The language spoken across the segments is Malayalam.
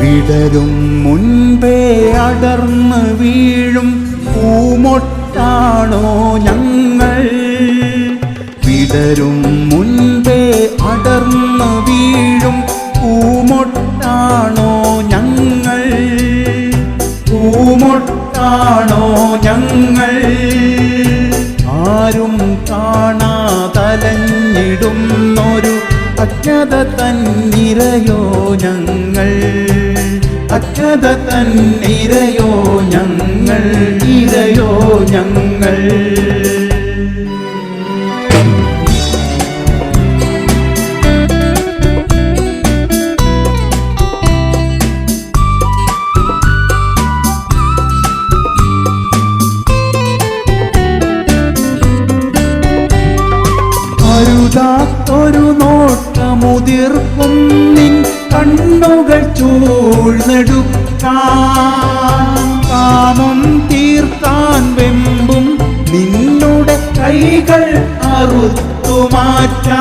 വിടരും മുൻപേ അടർന്ന് വീഴും പൂമൊട്ടാണോ ഞങ്ങൾ? വിടരും മുൻപേ അടർന്ന് വീഴും പൂമൊട്ടാണോ ഞങ്ങൾ? പൂമൊട്ടാണോ ഞങ്ങൾ? ഞങ്ങൾ. അജ്ഞത തന്നിരയോ ഞങ്ങൾ ഇരയോ ഞങ്ങൾ. ഒരു നോട്ടമുതിർക്കും. കണ്ണുകൾ ചൂഴ്ന്നെടുക്കാൻ കാമം തീർക്കാൻ വെമ്പും നിന്നുടെ കൈകൾ അറുത്തുമാറ്റാൻ.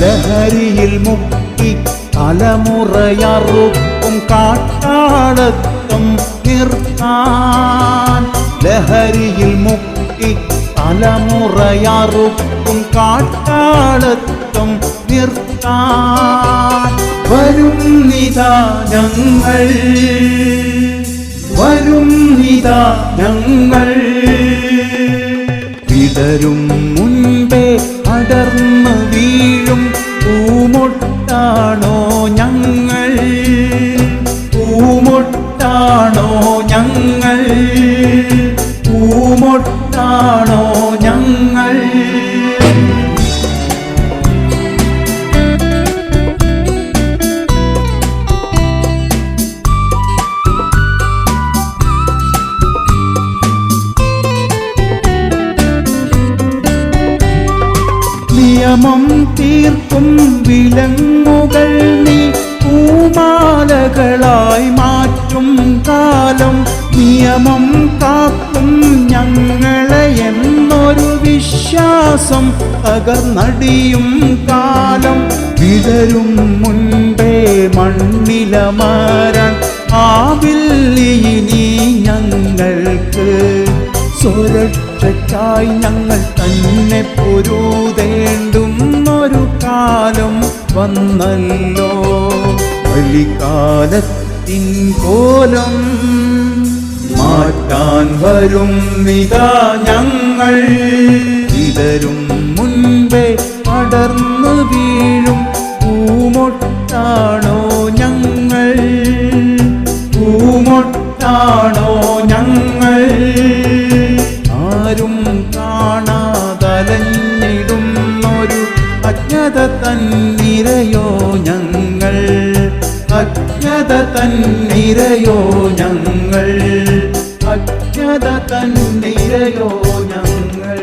ലഹരിയിൽ മുക്കി തലമുറയറുക്കും കാട്ടാളത്വം നിർത്താൻ ലഹരിയിൽ മുക്കി തലമുറയറുക്കും കാട്ടാളത്വം നിർത്താൻ നിതാ ഞങ്ങൾ വരും നിദാനങ്ങൾ ഞങ്ങൾ വിടരും മുൻപേ അടർന്നു വീഴും. പൂമൊട്ടാണോ ഞങ്ങൾ? പൂമൊട്ടാണോ ഞങ്ങൾ? പൂമൊട്ടാണോ നിയമം തീർക്കും വിലങ്ങുകൾ നീ പൂമാലകളായി മാറ്റും കാലം. നിയമം കാക്കും ഞങ്ങളെ എന്നൊരു വിശ്വാസം തകർന്നടിയും കാലം. വിടരും മുൻപേ മണ്ണിലമാരാൻ ആവില്ലിനി ഞങ്ങൾക്ക് സുരക്ഷയ്ക്കായി ഞങ്ങൾ തന്നെ പൊരുതേണ്ടുന്നൊരു കാലം വന്നല്ലോ. വലിക്കാലത്തിൻ കോലം മാറ്റാൻ വരും നിതാ ഞങ്ങൾ. ഇതരും മുൻപേ പടർന്നു വീഴും പൂമൊട്ടാണോ ഞങ്ങൾ? പൂമൊട്ടാണോ അജ്ഞത തന്നിരയോ ഞങ്ങൾ? അജ്ഞത തന്നിരയോ ഞങ്ങൾ?